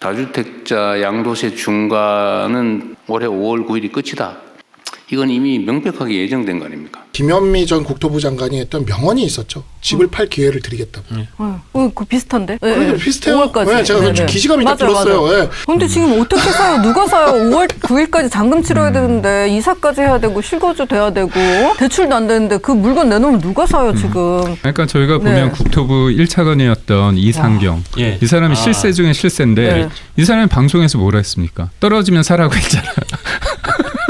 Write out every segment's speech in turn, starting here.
다주택자 양도세 중과는 올해 5월 9일이 끝이다. 이건 이미 명백하게 예정된 거 아닙니까? 김현미 전 국토부 장관이 했던 명언이 있었죠. 집을 팔 기회를 드리겠다고. 어, 어, 그 비슷한데? 네, 그래, 네. 비슷해요. 5월까지. 네, 제가 네, 네. 기시감이 딱 들었어요. 예. 근데 지금 어떻게 사요? 누가 사요? 5월 9일까지 잔금 치러야 되는데 이사까지 해야 되고 실거주 돼야 되고 대출도 안 되는데 그 물건 내놓으면 누가 사요 지금? 그러니까 저희가 네. 보면 국토부 1차관이었던 이상경 예. 이 사람이 아. 실세 중에 실세인데 네. 이 사람이 방송에서 뭐라 했습니까? 떨어지면 사라고 했잖아요.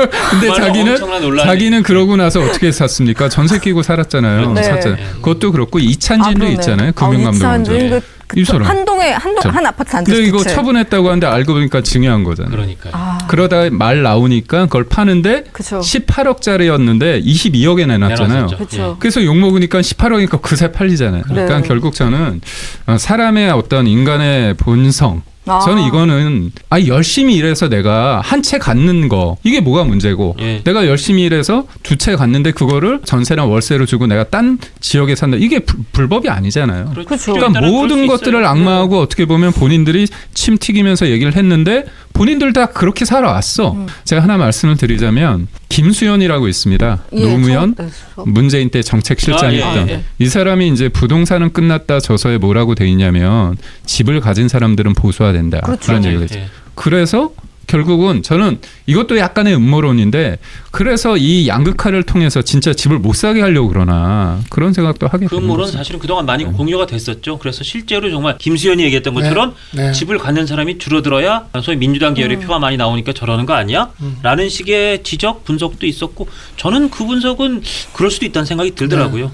근데 정말 자기는. 자기는 그러고 나서 어떻게 샀습니까? 전세 끼고 살았잖아요. 네. 샀잖아요. 그것도 그렇고 이찬진도 그러네. 있잖아요. 아, 금융감독원장. 이찬진 그, 그 이 사람. 한동에 한동 자, 한 아파트 단지 근데 이거. 처분했다고 하는데 알고 보니까 증여한 거잖아요. 그러니까요. 아, 그러다 말 나오니까 그걸 파는데 그쵸. 18억짜리였는데 22억에 내놨잖아요. 그쵸. 그래서 욕 먹으니까 18억이니까 그새 팔리잖아요. 그러니까 네. 결국 저는 어, 사람의 어떤 인간의 본성. 아. 저는 이거는 아 열심히 일해서 내가 한 채 갖는 거 이게 뭐가 문제고 예. 내가 열심히 일해서 두 채 갖는데 그거를 전세나 월세로 주고 내가 딴 지역에 산다 이게 불, 불법이 아니잖아요. 그렇죠. 필요에 그러니까 모든 것들을 있어요. 악마하고 어떻게 보면 본인들이 침 튀기면서 얘기를 했는데 본인들 다 그렇게 살아왔어. 음. 제가 하나 말씀을 드리자면 김수현이라고 있습니다. 예, 노무현 저- 네, 저- 문재인 때 정책실장이 아, 예, 했던 예. 이 사람이 이제 부동산은 끝났다 저서에 뭐라고 돼 있냐면 집을 가진 사람들은 보수화된다 그렇죠. 런 얘기가 있어요. 예. 그래서 결국은 저는 이것도 약간의 음모론인데 그래서 이 양극화를 통해서 진짜 집을 못 사게 하려고 그러나 그런 생각도 하게 그 거죠. 사실은 그동안 많이 공유가 됐었죠. 그래서 실제로 정말 김수현이 얘기했던 네. 것처럼 네. 집을 갖는 사람이 줄어들어야 소위 민주당 계열의 음. 표가 많이 나오니까 저러는 거 아니야? 라는 식의 지적 분석도 있었고 저는 그 분석은 그럴 수도 있다는 생각이 들더라고요.